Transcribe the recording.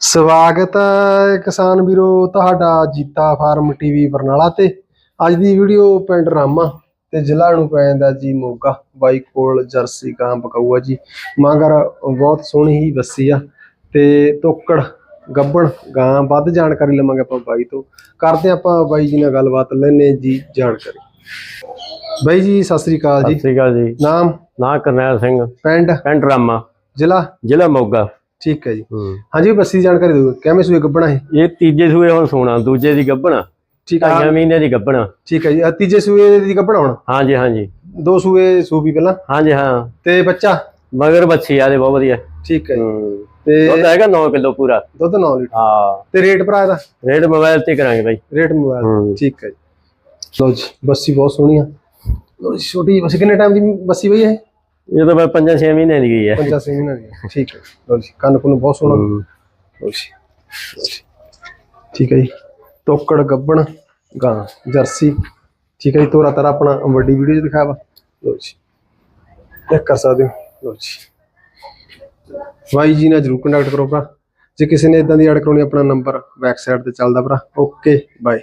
ਸਵਾਗਤ ਹੈ ਕਿਸਾਨ ਵੀਰੋ ਤੁਹਾਡਾ ਜੀਤਾ ਫਾਰਮ ਟੀਵੀ ਬਰਨਾਲਾ ਤੇ। ਅੱਜ ਦੀ ਵੀਡੀਓ ਪਿੰਡ ਰਾਮਾ ਤੇ ਜ਼ਿਲ੍ਹਾ ਨੂੰ ਪੈ ਜਾਂਦਾ ਜੀ ਮੋਗਾ। ਬਾਈ ਕੋਲ ਜਰਸੀ ਗਾਂ ਬਕਾਊਆ ਜੀ। ਮਗਰ ਬਹੁਤ ਸੋਹਣੀ ਹੀ ਬੱਸੀ ਆ ਤੇ ਤੋਕੜ ਗੱਬਣ ਗਾਂ ਵੱਧ ਜਾਣਕਾਰੀ ਲਵਾਂਗੇ ਆਪਾਂ ਬਾਈ ਤੋਂ। ਕਰਦੇ ਆਪਾਂ ਬਾਈ ਜੀ ਨਾਲ ਗੱਲਬਾਤ ਲੈਨੇ ਜੀ ਜਾਣਕਾਰੀ। ਬਾਈ ਜੀ ਸਤਿ ਸ੍ਰੀ ਅਕਾਲ ਸਤਿ ਜੀ ਸ਼੍ਰੀ ਅਕਾਲ ਜੀ। ਨਾਮ? ਨਾਂ ਕਰਨੈਲ ਸਿੰਘ। ਪਿੰਡ? ਪਿੰਡ ਰਾਮਾ। ਜ਼ਿਲ੍ਹਾ? ਜ਼ਿਲ੍ਹਾ ਮੋਗਾ। ਠੀਕ ਹੈ ਜੀ। ਹਾਂਜੀ ਬੱਸੀ ਦੀ ਜਾਣਕਾਰੀ ਦਿਓ। ਕਿਵੇਂ ਸੂਏ ਗੱਬਣਾ ਹੈ ਇਹ ਤੀਜੇ ਸੂਏ ਹੁਣ ਸੋਣਾ ਦੂਜੇ ਦੀ ਗੱਭਣਾ ਠੀਕ ਹੈ ਢਾਈਆਂ ਮਹੀਨੇ ਦੀ ਗੱਭਣਾ ਠੀਕ ਹੈ ਜੀ। ਆਹ ਤੀਜੇ ਸੂਏ ਦੀ ਗੱਬਣਾ ਹੁਣ? ਹਾਂਜੀ ਹਾਂਜੀ। ਦੋ ਸੂਏ ਸੂਪੀ ਪਹਿਲਾਂ? ਹਾਂਜੀ ਹਾਂ। ਤੇ ਬੱਚਾ? ਮਗਰ ਬੱਚੀ ਆ ਦੇ ਬਹੁਤ ਵਧੀਆ। ਠੀਕ ਹੈ ਜੀ। ਹੂੰ। ਤੇ ਦੁੱਧ ਹੈਗਾ 9 ਕਿਲੋ ਪੂਰਾ। ਦੁੱਧ 9 ਲੀਟਰ। ਹਾਂ। ਤੇ ਰੇਟ ਭਰਾ ਇਹਦਾ? ਰੇਟ ਮੋਬਾਈਲ ਤੇ ਕਰਾਂਗੇ ਬਾਈ। ਰੇਟ ਮੋਬਾਈਲ ਹੂੰ। ਠੀਕ ਹੈ ਜੀ। ਲਓ ਜੀ ਬੱਸੀ ਬਹੁਤ ਸੋਹਣੀ ਆ। ਜੀ ਛੋਟੀ ਜਿਹੀ ਬੱਸੀ। ਕਿੰਨੇ ਟਾਈਮ ਦੀ ਬੱਸੀ ਬਈ ਇਹ? ਇਹ ਤਾਂ ਮੈਂ 5-6 ਮਹੀਨੇ ਦੀ ਗਈ ਹੈ। ਪੰਜਾ ਛੇ ਮਹੀਨੇ ਦੀ ਠੀਕ ਹੈ। ਜੀ ਕੰਨ ਕੁੰਨ ਬਹੁਤ ਸੋਹਣਾ। ਜੀ ਜੀ। ਠੀਕ ਹੈ ਜੀ। ਤੋਕੜ ਗੱਬਣ ਗਾਂ ਜਰਸੀ। ਠੀਕ ਹੈ ਜੀ ਤੋਰਾ ਤਰਾ ਆਪਣਾ ਵੱਡੀ ਵੀਡੀਓ ਚ ਦਿਖਾਇਆ ਵਾ ਜੀ। ਚੈੱਕ ਕਰ ਸਕਦੇ ਹੋ। ਜੀ। ਵਾਈ ਜੀ ਨਾਲ ਜਰੂਰ ਕੰਟੈਕਟ ਕਰੋ ਭਰਾ। ਜੇ ਕਿਸੇ ਨੇ ਇਦਾਂ ਦੀ ਐਡ ਕਰਾਉਣੀ ਆਪਣਾ ਨੰਬਰ ਬੈਕ ਸਾਈਡ ਤੇ ਚੱਲਦਾ ਭਰਾ। Okay bye